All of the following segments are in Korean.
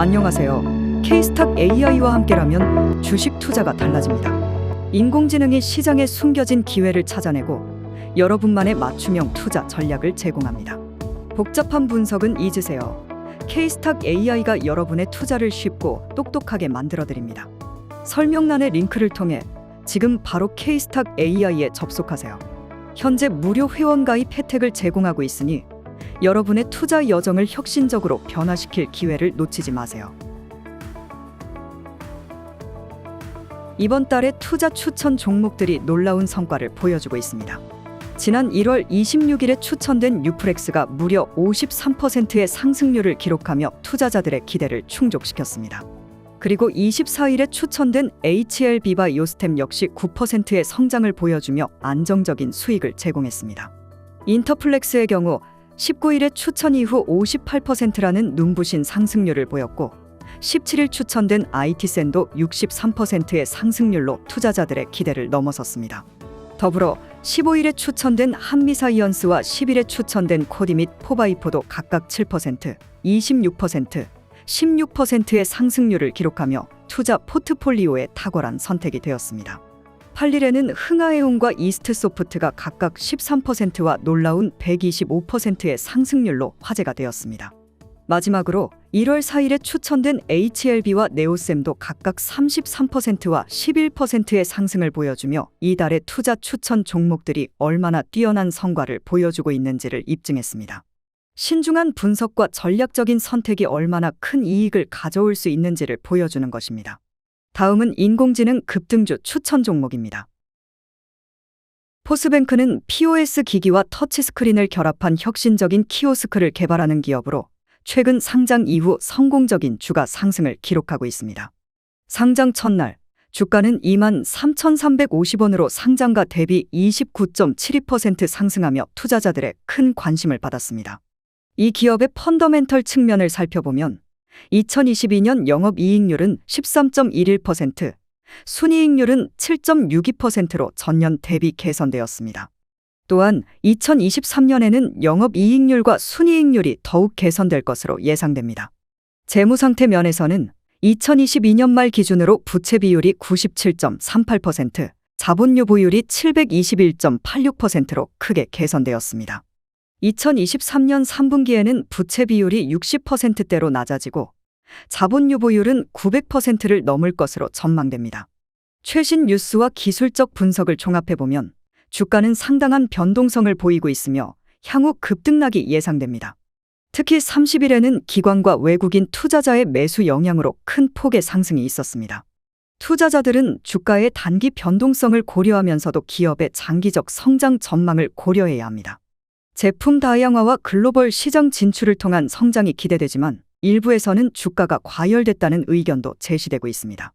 안녕하세요. K스탁 AI와 함께라면 주식 투자가 달라집니다. 인공지능이 시장에 숨겨진 기회를 찾아내고 여러분만의 맞춤형 투자 전략을 제공합니다. 복잡한 분석은 잊으세요. K스탁 AI가 여러분의 투자를 쉽고 똑똑하게 만들어 드립니다. 설명란의 링크를 통해 지금 바로 K스탁 AI에 접속하세요. 현재 무료 회원 가입 혜택을 제공하고 있으니 여러분의 투자 여정을 혁신적으로 변화시킬 기회를 놓치지 마세요. 이번 달의 투자 추천 종목들이 놀라운 성과를 보여주고 있습니다. 지난 1월 26일에 추천된 뉴프렉스가 무려 53%의 상승률을 기록하며 투자자들의 기대를 충족시켰습니다. 그리고 24일에 추천된 HLB바 요스템 역시 9%의 성장을 보여주며 안정적인 수익을 제공했습니다. 인터플렉스의 경우 19일에 추천 이후 58%라는 눈부신 상승률을 보였고 17일 추천된 IT센도 63%의 상승률로 투자자들의 기대를 넘어섰습니다. 더불어 15일에 추천된 한미사이언스와 10일에 추천된 코디 및 포바이포도 각각 7%, 26%, 16%의 상승률을 기록하며 투자 포트폴리오에 탁월한 선택이 되었습니다. 8일에는 흥하해운과 이스트소프트가 각각 13%와 놀라운 125%의 상승률로 화제가 되었습니다. 마지막으로 1월 4일에 추천된 HLB와 네오셈도 각각 33%와 11%의 상승을 보여주며 이달의 투자 추천 종목들이 얼마나 뛰어난 성과를 보여주고 있는지를 입증했습니다. 신중한 분석과 전략적인 선택이 얼마나 큰 이익을 가져올 수 있는지를 보여주는 것입니다. 다음은 인공지능 급등주 추천 종목입니다. 포스뱅크는 POS 기기와 터치스크린을 결합한 혁신적인 키오스크를 개발하는 기업으로 최근 상장 이후 성공적인 주가 상승을 기록하고 있습니다. 상장 첫날 주가는 2만 3,350원으로 상장가 대비 29.72% 상승하며 투자자들의 큰 관심을 받았습니다. 이 기업의 펀더멘털 측면을 살펴보면 2022년 영업이익률은 13.11%, 순이익률은 7.62%로 전년 대비 개선되었습니다. 또한 2023년에는 영업이익률과 순이익률이 더욱 개선될 것으로 예상됩니다. 재무상태 면에서는 2022년 말 기준으로 부채 비율이 97.38%, 자본유 보율이 721.86%로 크게 개선되었습니다. 2023년 3분기에는 부채 비율이 60%대로 낮아지고 자본 유보율은 900%를 넘을 것으로 전망됩니다. 최신 뉴스와 기술적 분석을 종합해보면 주가는 상당한 변동성을 보이고 있으며 향후 급등락이 예상됩니다. 특히 30일에는 기관과 외국인 투자자의 매수 영향으로 큰 폭의 상승이 있었습니다. 투자자들은 주가의 단기 변동성을 고려하면서도 기업의 장기적 성장 전망을 고려해야 합니다. 제품 다양화와 글로벌 시장 진출을 통한 성장이 기대되지만 일부에서는 주가가 과열됐다는 의견도 제시되고 있습니다.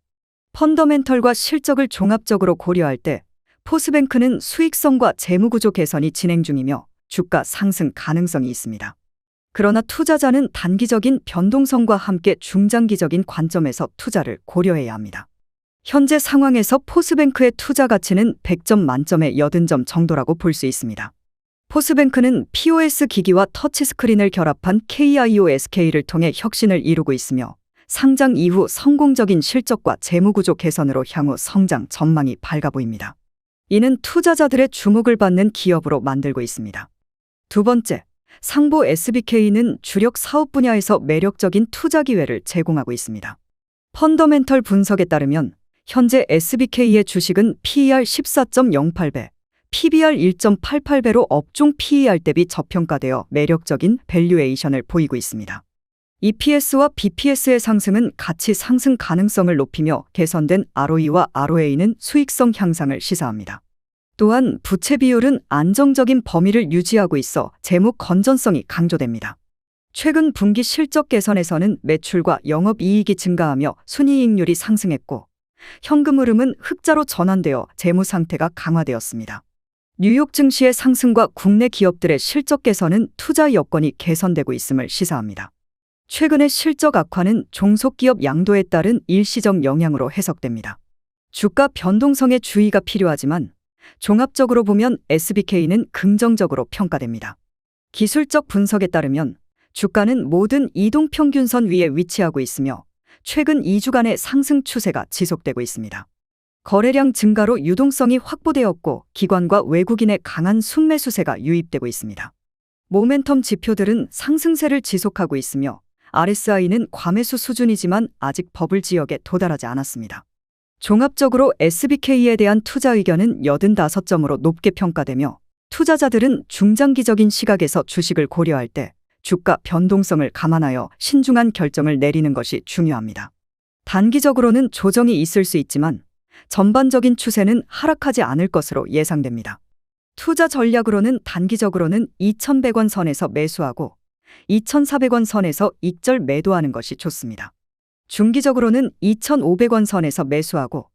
펀더멘털과 실적을 종합적으로 고려할 때 포스뱅크는 수익성과 재무구조 개선이 진행 중이며 주가 상승 가능성이 있습니다. 그러나 투자자는 단기적인 변동성과 함께 중장기적인 관점에서 투자를 고려해야 합니다. 현재 상황에서 포스뱅크의 투자 가치는 100점 만점에 80점 정도라고 볼 수 있습니다. 포스뱅크는 POS 기기와 터치스크린을 결합한 KIOSK를 통해 혁신을 이루고 있으며 상장 이후 성공적인 실적과 재무구조 개선으로 향후 성장 전망이 밝아 보입니다. 이는 투자자들의 주목을 받는 기업으로 만들고 있습니다. 두 번째, 상보 SBK는 주력 사업 분야에서 매력적인 투자 기회를 제공하고 있습니다. 펀더멘털 분석에 따르면 현재 SBK의 주식은 PER 14.08배, PBR 1.88배로 업종 PER 대비 저평가되어 매력적인 밸류에이션을 보이고 있습니다. EPS와 BPS의 상승은 가치 상승 가능성을 높이며 개선된 ROE와 ROA는 수익성 향상을 시사합니다. 또한 부채 비율은 안정적인 범위를 유지하고 있어 재무 건전성이 강조됩니다. 최근 분기 실적 개선에서는 매출과 영업이익이 증가하며 순이익률이 상승했고 현금 흐름은 흑자로 전환되어 재무 상태가 강화되었습니다. 뉴욕 증시의 상승과 국내 기업들의 실적 개선은 투자 여건이 개선되고 있음을 시사합니다. 최근의 실적 악화는 종속기업 양도에 따른 일시적 영향으로 해석됩니다. 주가 변동성에 주의가 필요하지만 종합적으로 보면 SBK는 긍정적으로 평가됩니다. 기술적 분석에 따르면 주가는 모든 이동 평균선 위에 위치하고 있으며 최근 2주간의 상승 추세가 지속되고 있습니다. 거래량 증가로 유동성이 확보되었고 기관과 외국인의 강한 순매수세가 유입되고 있습니다. 모멘텀 지표들은 상승세를 지속하고 있으며 RSI는 과매수 수준이지만 아직 버블 지역에 도달하지 않았습니다. 종합적으로 SBK에 대한 투자 의견은 85점으로 높게 평가되며 투자자들은 중장기적인 시각에서 주식을 고려할 때 주가 변동성을 감안하여 신중한 결정을 내리는 것이 중요합니다. 단기적으로는 조정이 있을 수 있지만 전반적인 추세는 하락하지 않을 것으로 예상됩니다. 투자 전략으로는 단기적으로는 2,100원 선에서 매수하고 2,400원 선에서 익절 매도하는 것이 좋습니다. 중기적으로는 2,500원 선에서 매수하고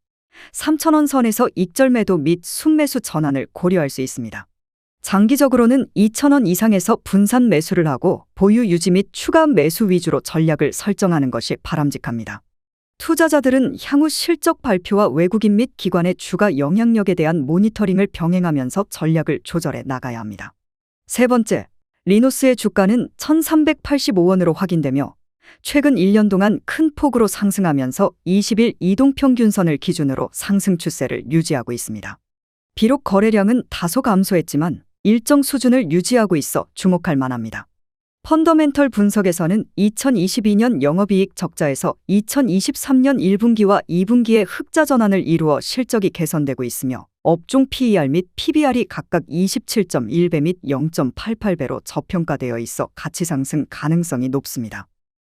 3,000원 선에서 익절 매도 및 순매수 전환을 고려할 수 있습니다. 장기적으로는 2,000원 이상에서 분산 매수를 하고 보유 유지 및 추가 매수 위주로 전략을 설정하는 것이 바람직합니다. 투자자들은 향후 실적 발표와 외국인 및 기관의 주가 영향력에 대한 모니터링을 병행하면서 전략을 조절해 나가야 합니다. 세 번째, 리노스의 주가는 1,385원으로 확인되며 최근 1년 동안 큰 폭으로 상승하면서 20일 이동평균선을 기준으로 상승 추세를 유지하고 있습니다. 비록 거래량은 다소 감소했지만 일정 수준을 유지하고 있어 주목할 만합니다. 펀더멘털 분석에서는 2022년 영업이익 적자에서 2023년 1분기와 2분기의 흑자 전환을 이루어 실적이 개선되고 있으며 업종 PER 및 PBR이 각각 27.1배 및 0.88배로 저평가되어 있어 가치 상승 가능성이 높습니다.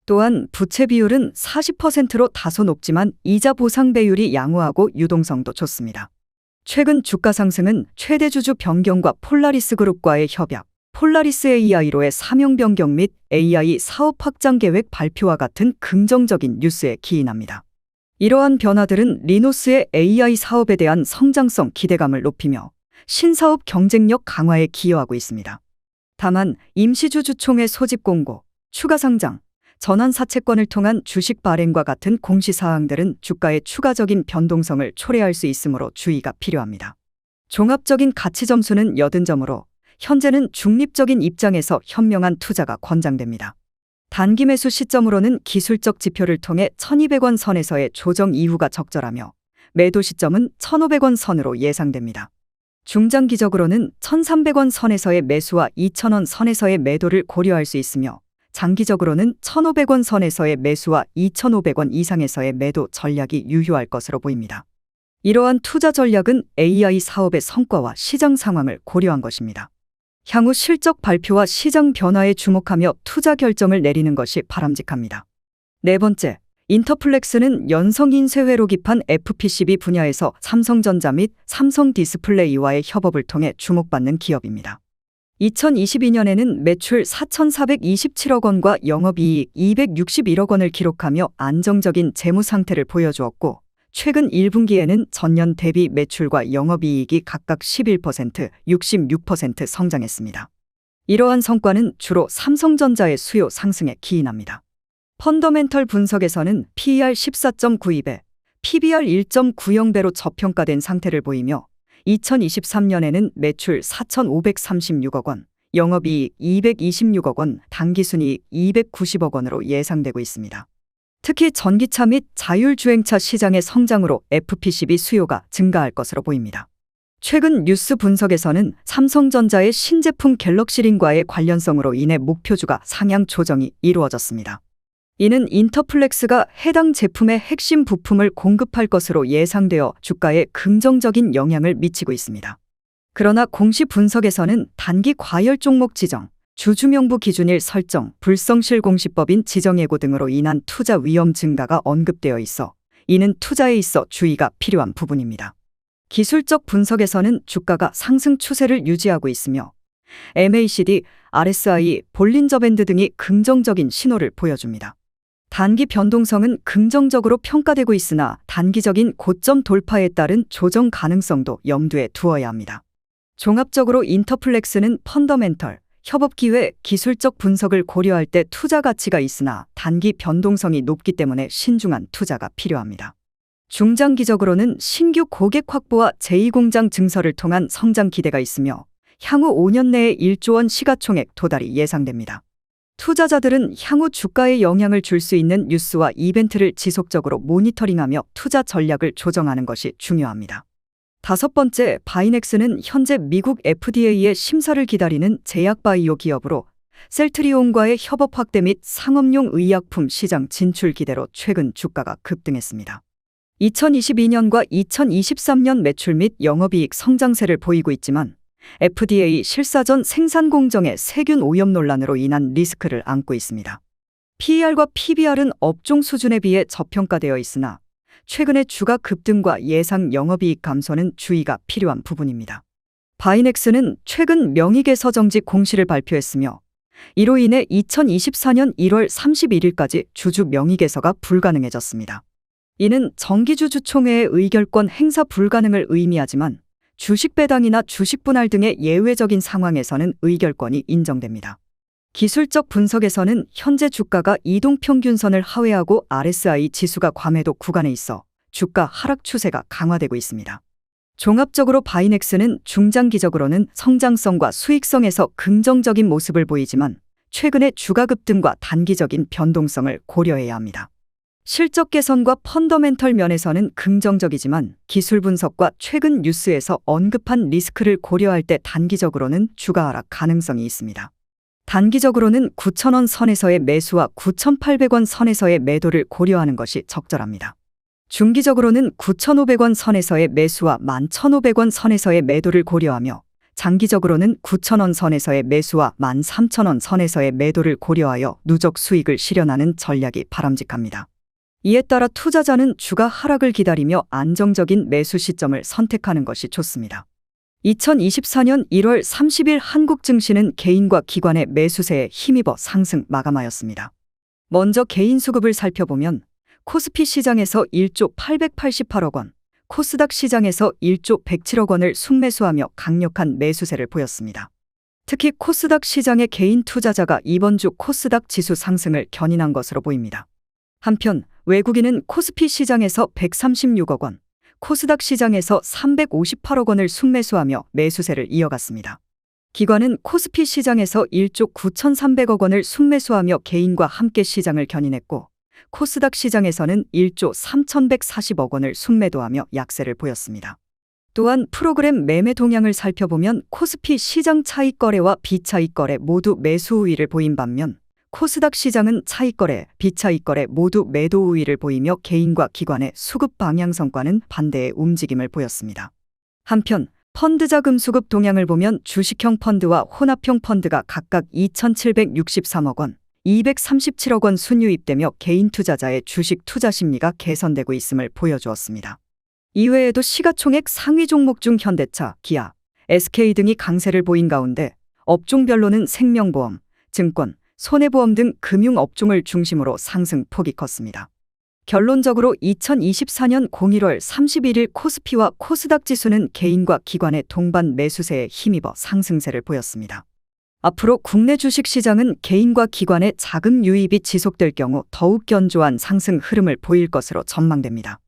또한 부채 비율은 40%로 다소 높지만 이자 보상 배율이 양호하고 유동성도 좋습니다. 최근 주가 상승은 최대 주주 변경과 폴라리스 그룹과의 협약, 폴라리스 AI로의 사명 변경 및 AI 사업 확장 계획 발표와 같은 긍정적인 뉴스에 기인합니다. 이러한 변화들은 리노스의 AI 사업에 대한 성장성 기대감을 높이며 신사업 경쟁력 강화에 기여하고 있습니다. 다만 임시주 주총회 소집 공고, 추가 상장, 전환 사채권을 통한 주식 발행과 같은 공시사항들은 주가의 추가적인 변동성을 초래할 수 있으므로 주의가 필요합니다. 종합적인 가치 점수는 80점으로 현재는 중립적인 입장에서 현명한 투자가 권장됩니다. 단기 매수 시점으로는 기술적 지표를 통해 1200원 선에서의 조정 이후가 적절하며 매도 시점은 1500원 선으로 예상됩니다. 중장기적으로는 1300원 선에서의 매수와 2000원 선에서의 매도를 고려할 수 있으며 장기적으로는 1,500원 선에서의 매수와 2,500원 이상에서의 매도 전략이 유효할 것으로 보입니다. 이러한 투자 전략은 AI 사업의 성과와 시장 상황을 고려한 것입니다. 향후 실적 발표와 시장 변화에 주목하며 투자 결정을 내리는 것이 바람직합니다. 네 번째, 인터플렉스는 연성인쇄 회로 기판 FPCB 분야에서 삼성전자 및 삼성 디스플레이와의 협업을 통해 주목받는 기업입니다. 2022년에는 매출 4,427억 원과 영업이익 261억 원을 기록하며 안정적인 재무 상태를 보여주었고, 최근 1분기에는 전년 대비 매출과 영업이익이 각각 11%, 66% 성장했습니다. 이러한 성과는 주로 삼성전자의 수요 상승에 기인합니다. 펀더멘털 분석에서는 PER 14.92배, PBR 1.90배로 저평가된 상태를 보이며 2023년에는 매출 4,536억 원, 영업이익 226억 원, 당기순이익 290억 원으로 예상되고 있습니다. 특히 전기차 및 자율주행차 시장의 성장으로 FPCB 수요가 증가할 것으로 보입니다. 최근 뉴스 분석에서는 삼성전자의 신제품 갤럭시링과의 관련성으로 인해 목표주가 상향 조정이 이루어졌습니다. 이는 인터플렉스가 해당 제품의 핵심 부품을 공급할 것으로 예상되어 주가에 긍정적인 영향을 미치고 있습니다. 그러나 공시 분석에서는 단기 과열 종목 지정, 주주명부 기준일 설정, 불성실 공시법인 지정 예고 등으로 인한 투자 위험 증가가 언급되어 있어 이는 투자에 있어 주의가 필요한 부분입니다. 기술적 분석에서는 주가가 상승 추세를 유지하고 있으며 MACD, RSI, 볼린저 밴드 등이 긍정적인 신호를 보여줍니다. 단기 변동성은 긍정적으로 평가되고 있으나 단기적인 고점 돌파에 따른 조정 가능성도 염두에 두어야 합니다. 종합적으로 인터플렉스는 펀더멘털, 협업 기회, 기술적 분석을 고려할 때 투자 가치가 있으나 단기 변동성이 높기 때문에 신중한 투자가 필요합니다. 중장기적으로는 신규 고객 확보와 제2공장 증설을 통한 성장 기대가 있으며 향후 5년 내에 1조 원 시가총액 도달이 예상됩니다. 투자자들은 향후 주가에 영향을 줄 수 있는 뉴스와 이벤트를 지속적으로 모니터링하며 투자 전략을 조정하는 것이 중요합니다. 다섯 번째, 바이넥스는 현재 미국 FDA의 심사를 기다리는 제약바이오 기업으로 셀트리온과의 협업 확대 및 상업용 의약품 시장 진출 기대로 최근 주가가 급등했습니다. 2022년과 2023년 매출 및 영업이익 성장세를 보이고 있지만 FDA 실사 전 생산 공정의 세균 오염 논란으로 인한 리스크를 안고 있습니다. PER과 PBR은 업종 수준에 비해 저평가되어 있으나 최근의 주가 급등과 예상 영업이익 감소는 주의가 필요한 부분입니다. 바이넥스는 최근 명의개서 정지 공시를 발표했으며 이로 인해 2024년 1월 31일까지 주주 명의개서가 불가능해졌습니다. 이는 정기주 주총회의 의결권 행사 불가능을 의미하지만 주식 배당이나 주식 분할 등의 예외적인 상황에서는 의결권이 인정됩니다. 기술적 분석에서는 현재 주가가 이동 평균선을 하회하고 RSI 지수가 과매도 구간에 있어 주가 하락 추세가 강화되고 있습니다. 종합적으로 바이넥스는 중장기적으로는 성장성과 수익성에서 긍정적인 모습을 보이지만 최근의 주가 급등과 단기적인 변동성을 고려해야 합니다. 실적 개선과 펀더멘털 면에서는 긍정적이지만 기술 분석과 최근 뉴스에서 언급한 리스크를 고려할 때 단기적으로는 주가 하락 가능성이 있습니다. 단기적으로는 9,000원 선에서의 매수와 9,800원 선에서의 매도를 고려하는 것이 적절합니다. 중기적으로는 9,500원 선에서의 매수와 11,500원 선에서의 매도를 고려하며 장기적으로는 9,000원 선에서의 매수와 13,000원 선에서의 매도를 고려하여 누적 수익을 실현하는 전략이 바람직합니다. 이에 따라 투자자는 주가 하락을 기다리며 안정적인 매수 시점을 선택하는 것이 좋습니다. 2024년 1월 30일 한국 증시는 개인과 기관의 매수세에 힘입어 상승 마감하였습니다. 먼저 개인 수급을 살펴보면 코스피 시장에서 1조 888억 원, 코스닥 시장에서 1조 107억 원을 순매수하며 강력한 매수세를 보였습니다. 특히 코스닥 시장의 개인 투자자가 이번 주 코스닥 지수 상승을 견인한 것으로 보입니다. 한편 외국인은 코스피 시장에서 136억 원, 코스닥 시장에서 358억 원을 순매수하며 매수세를 이어갔습니다. 기관은 코스피 시장에서 1조 9,300억 원을 순매수하며 개인과 함께 시장을 견인했고 코스닥 시장에서는 1조 3,140억 원을 순매도하며 약세를 보였습니다. 또한 프로그램 매매 동향을 살펴보면 코스피 시장 차익 거래와 비차익 거래 모두 매수 우위를 보인 반면 코스닥 시장은 차익 거래, 비차익 거래 모두 매도 우위를 보이며 개인과 기관의 수급 방향성과는 반대의 움직임을 보였습니다. 한편 펀드 자금 수급 동향을 보면 주식형 펀드와 혼합형 펀드가 각각 2,763억 원, 237억 원 순유입되며 개인 투자자의 주식 투자 심리가 개선되고 있음을 보여주었습니다. 이외에도 시가총액 상위 종목 중 현대차, 기아, SK 등이 강세를 보인 가운데 업종별로는 생명보험, 증권, 손해보험 등 금융업종을 중심으로 상승폭이 컸습니다. 결론적으로 2024년 01월 31일 코스피와 코스닥 지수는 개인과 기관의 동반 매수세에 힘입어 상승세를 보였습니다. 앞으로 국내 주식 시장은 개인과 기관의 자금 유입이 지속될 경우 더욱 견조한 상승 흐름을 보일 것으로 전망됩니다.